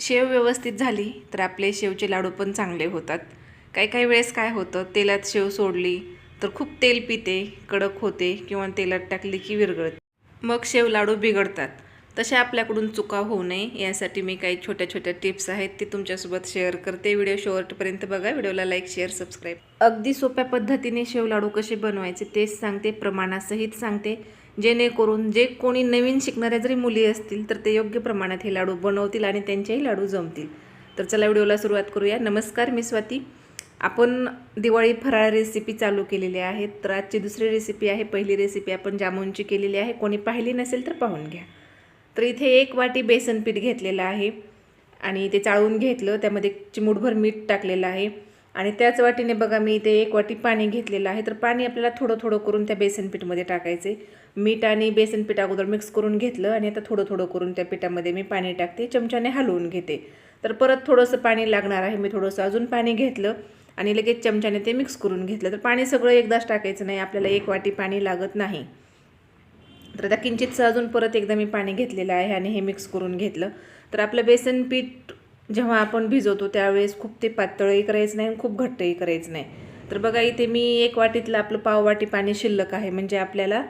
शेव व्यवस्थित झाली तर आपले शेवचे लाडू पण चांगले होतात. काही काही वेळेस काय होतं तेलात शेव सोडली तर खूप तेल पिते कडक होते किंवा तेलात टाकली की विरघळते. मग शेव लाडू बिघडतात. तशा आपल्याकडून चुका होऊ नये यासाठी मी काही छोट्या छोट्या टिप्स आहेत ते तुमच्यासोबत शेअर करते. व्हिडिओ शेवटपर्यंत बघा. व्हिडिओला लाईक शेअर सबस्क्राईब. अगदी सोप्या पद्धतीने शेव लाडू कसे बनवायचे तेच सांगते प्रमाणासहित सांगते. जेणेकरून जे कोणी नवीन शिकणाऱ्या जरी मुली असतील तर ते योग्य प्रमाणात हे लाडू बनवतील आणि त्यांचेही लाडू जमतील. तर चला व्हिडिओला सुरुवात करूया. नमस्कार मी स्वाती. आपण दिवाळी फराळ रेसिपी चालू केलेली आहे तर आजची दुसरी रेसिपी आहे. पहिली रेसिपी आपण जामुनची केलेली आहे. कोणी पाहिली नसेल तर पाहून घ्या. तर इथे एक वाटी बेसन पीठ घेतलेलं आहे आणि ते चाळून घेतलं. त्यामध्ये चिमूटभर मीठ टाकलेलं आहे. आणि त्याच वाटीने बघा मी इथे एक वाटी पाणी घेतलेलं आहे. तर पाणी आपल्याला थोडं थोडं करून त्या बेसन पीठमध्ये टाकायचे. मीठ आणि बेसन पीठ अगोदर मिक्स करून घेतलं आणि आता थोडं थोडं करून त्या पिठामध्ये मी पाणी टाकते. चमच्याने हलवून घेते. तर परत थोडंसं पाणी लागणार आहे. मी थोडंसं अजून पाणी घेतलं आणि लगेच चमच्याने ते मिक्स करून घेतलं. तर पाणी सगळं एकदाच टाकायचं नाही. आपल्याला एक वाटी पाणी लागत नाही. तर आता किंचितचं अजून परत एकदा मी पाणी घेतलेलं आहे आणि हे मिक्स करून घेतलं. तर आपलं बेसन पीठ जेव्हा आपण भिजवतो त्यावेळेस खूप ते पातळही करायचं नाही आणि खूप घट्टही करायचं नाही. तर बघा इथे मी एक वाटीतलं आपलं पाववाटी पाणी शिल्लक आहे म्हणजे आपल्याला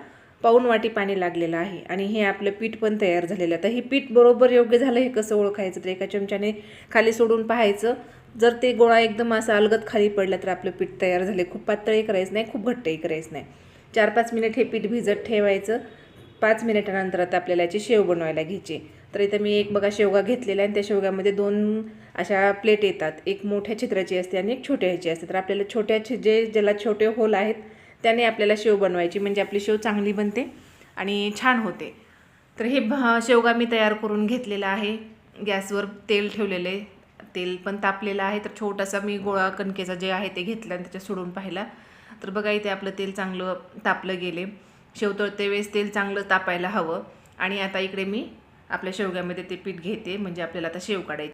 पाऊन वाटी पाणी लागलेलं आहे. आणि हे आपलं पीठ पण तयार झालेलं आहे. तर हे पीठ बरोबर योग्य झालं हे कसं ओळखायचं तर एका चमच्याने खाली सोडून पाहायचं. जर ते गोळा एकदम असा अलगत खाली पडला तर आपलं पीठ तयार झाले. खूप पातळही करायचं नाही खूप घट्टही करायचं नाही. चार पाच मिनिट हे पीठ भिजत ठेवायचं. पाच मिनिटानंतर आता आपल्याला याची शेव बनवायला घ्यायची. तर इथं मी एक बघा शेवगा घेतलेला आहे आणि त्या शेवग्यामध्ये दोन अशा प्लेट येतात. एक मोठ्या छिद्राची असते आणि एक छोट्या ह्याची असते. तर आपल्याला छोट्या छि जे ज्याला छोटे होल आहेत त्याने आपल्याला शेव बनवायची. म्हणजे आपली शेव चांगली बनते आणि छान होते. तर हे भ शेवगा मी तयार करून घेतलेला आहे. गॅसवर तेल ठेवलेले. तेल पण तापलेलं आहे. तर छोटासा मी गोळा कणकेचा जे आहे ते घेतला आणि त्याच्या सोडून पाहिला. तर बघा इथे आपलं तेल चांगलं तापलं गेले. शेवतळते वेळेस तेल चांगलं तापायला हवं. आणि आता इकडे मी आपल्या शेवग्यामध्ये ते पीठ घेते म्हणजे आपल्याला आता शेव काढायची.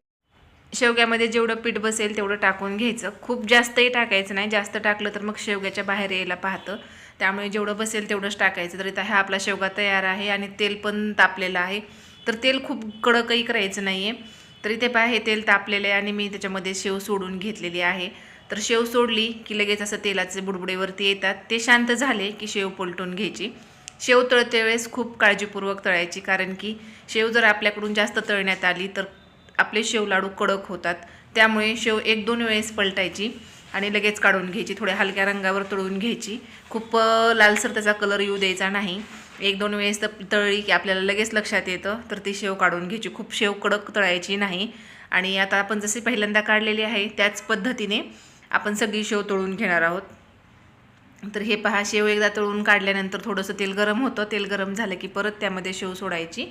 शेवग्यामध्ये जेवढं पीठ बसेल तेवढं टाकून घ्यायचं. खूप जास्तही टाकायचं नाही. जास्त टाकलं तर मग शेवग्याच्या बाहेर यायला पाहतं. त्यामुळे जेवढं बसेल तेवढंच टाकायचं. तर इथं हा आपला शेवगा तयार आहे आणि तेल पण तापलेलं आहे. तर तेल खूप कडकही करायचं नाही आहे तर इथे पहा हे तेल तापलेलं आहे आणि मी त्याच्यामध्ये शेव सोडून घेतलेली आहे. तर शेव सोडली की लगेच असं तेलाचे बुडबुडेवरती येतात. ते शांत झाले की शेव पलटून घ्यायची. शेव तळते वेळेस खूप काळजीपूर्वक तळायची कारण की शेव जर आपल्याकडून जास्त तळण्यात आली तर आपले शेव लाडू कडक होतात. त्यामुळे शेव एक दोन वेळेस पलटायची आणि लगेच काढून घ्यायची थोड्या हलक्या रंगावर तळून घ्यायची. खूप लालसर त्याचा कलर येऊ द्यायचा नाही. एक दोन वेळेस तर तळली की आपल्याला लगेच लक्षात येतं तर ती शेव काढून घ्यायची. खूप शेव कडक तळायची नाही. आणि आता आपण जशी पहिल्यांदा काढलेली आहे त्याच पद्धतीने आपण सगळी शेव तळून घेणार आहोत. तर हे पहा शेव एकदा तळून काढल्यानंतर थोडंसं तेल गरम होतं. तेल गरम झालं की परत त्यामध्ये शेव सोडायची.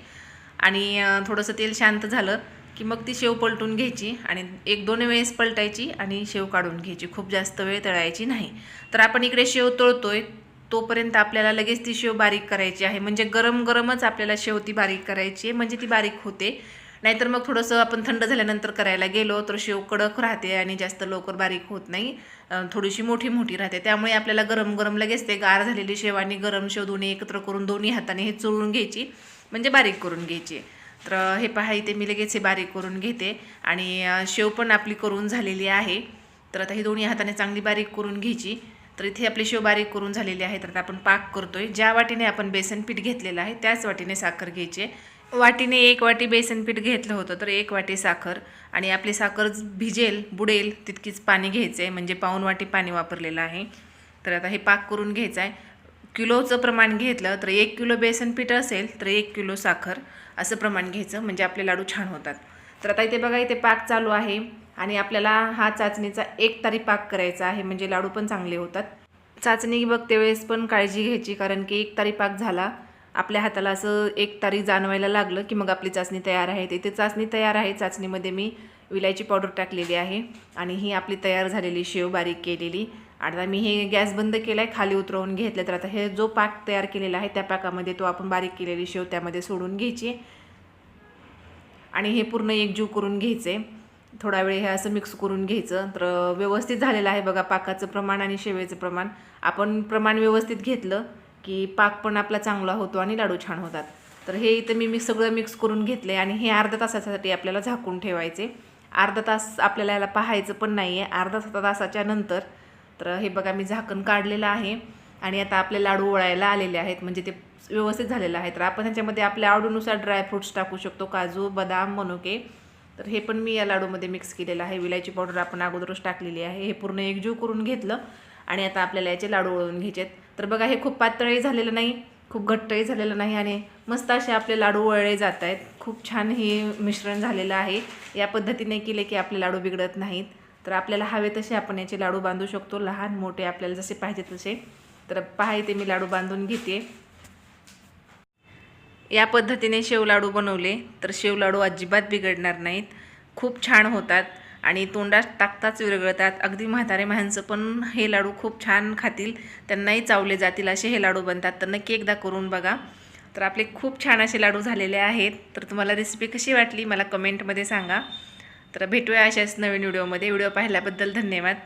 आणि थोडंसं तेल शांत झालं की मग ती शेव पलटून घ्यायची आणि एक दोन वेळेस पलटायची आणि शेव काढून घ्यायची. खूप जास्त वेळ तळायची नाही. तर आपण इकडे शेव तळतोय. तोपर्यंत आपल्याला लगेच ती शेव बारीक करायची आहे. म्हणजे गरम गरमच आपल्याला शेव ती बारीक करायची आहे. म्हणजे ती बारीक होते. नाहीतर मग थोडंसं आपण थंड झाल्यानंतर करायला गेलो तर शेव कडक राहते आणि जास्त लवकर बारीक होत नाही. थोडीशी मोठी मोठी राहते. त्यामुळे आपल्याला गरम गरम लगेच ते गार झालेली शेव आणि गरम शेव दोन्ही एकत्र करून दोन्ही हाताने हे चोळून घ्यायची. म्हणजे बारीक करून घ्यायची. तर हे पहा इथे मी लगेच हे बारीक करून घेते. आणि शेव पण आपली करून झालेली आहे. तर आता ही दोन्ही हाताने चांगली बारीक करून घ्यायची. तर इथे आपली शेव बारीक करून झालेली आहे. तर आता आपण पाक करतोय. ज्या वाटीने आपण बेसन पीठ घेतलेलं आहे त्याच वाटीने साखर घ्यायची आहे. वाटीने एक वाटी बेसन पीठ घेतलं होतं तर एक वाटी साखर. आणि आपली साखर भिजेल बुडेल तितकीच पाणी घ्यायचं आहे म्हणजे पाऊन वाटी पाणी वापरलेलं आहे. तर आता हे पाक करून घ्यायचं आहे किलोचं प्रमाण घेतलं तर एक किलो बेसन पीठ असेल तर एक किलो साखर असं प्रमाण घ्यायचं म्हणजे आपले लाडू छान होतात. तर आता इथे बघा इथे पाक चालू आहे. आणि आपल्याला हा चाचणीचा एक तारी पाक करायचा आहे म्हणजे लाडू पण चांगले होतात. चाचणी बघते वेळेस पण काळजी घ्यायची कारण की एक तारी पाक झाला आपल्या हाताला असं एक तारी जाणवायला लागलं की मग आपली चाचणी तयार आहे. इथे चाचणी तयार आहे. चाचणीमध्ये मी विलायची पावडर टाकलेली आहे आणि ही आपली तयार झालेली शेव बारीक केलेली. आता मी हे गॅस बंद केला आहे खाली उतरवून घेतलं तर आता हे जो पाक तयार केलेला आहे त्या पाकामध्ये तो आपण बारीक केलेली शेव त्यामध्ये सोडून घ्यायची. आणि हे पूर्ण एकजीव करून घ्यायचे. थोडा वेळ हे असं मिक्स करून घ्यायचं. तर व्यवस्थित झालेलं आहे बघा पाकाचं प्रमाण आणि शेवेचं प्रमाण. आपण प्रमाण व्यवस्थित घेतलं. की पाक पण आपला चांगला होतो आणि लाडू छान होतात. तर हे इथं मी मी सगळं मिक्स करून घेतले आणि हे अर्ध्या तासासाठी आपल्याला झाकून ठेवायचे. अर्धा तास आपल्याला याला पाहायचं पण नाही आहे अर्धा तासाच्या नंतर तर हे बघा मी झाकण काढलेलं आहे आणि आता आपले लाडू वळायला आलेले आहेत. म्हणजे ते व्यवस्थित झालेलं आहे तर आपण ह्याच्यामध्ये आपल्या आवडीनुसार ड्रायफ्रूट्स टाकू शकतो. काजू बदाम मनुके. तर हे पण मी या लाडूमध्ये मिक्स केलेलं आहे. विलायची पावडर आपण अगोदरच टाकलेली आहे. हे पूर्ण एकजीव करून घेतलं आणि आता आपल्याला याचे लाडू वळून घ्यायचे आहेत तर बघा हे खूप पातळही झालेलं नाही खूप घट्टही झालेलं नाही आणि मस्त असे आपले लाडू वळले जात आहेत. खूप छान हे मिश्रण झालेलं आहे. या पद्धतीने केले की आपले लाडू बिघडत नाहीत. तर आपल्याला हवे तसे आपण याचे लाडू बांधू शकतो. लहान मोठे आपल्याला जसे पाहिजे तसे. तर पहा ते मी लाडू बांधून घेते. या पद्धतीने शेव लाडू बनवले तर शेव लाडू अजिबात बिघडणार नाहीत. खूप छान होतात. आणि तोंडात टाकताच विरघळतात. अगदी म्हातारे माणसं पण हे लाडू खूप छान खातील. त्यांनाही चावले जातील असे हे लाडू बनतात. तर नक्की एकदा करून बघा. तर आपले खूप छान असे लाडू झालेले आहेत. तर तुम्हाला रेसिपी कशी वाटली मला कमेंटमध्ये सांगा. तर भेटूया अशाच नवीन व्हिडिओमध्ये व्हिडिओ पाहिल्याबद्दल धन्यवाद.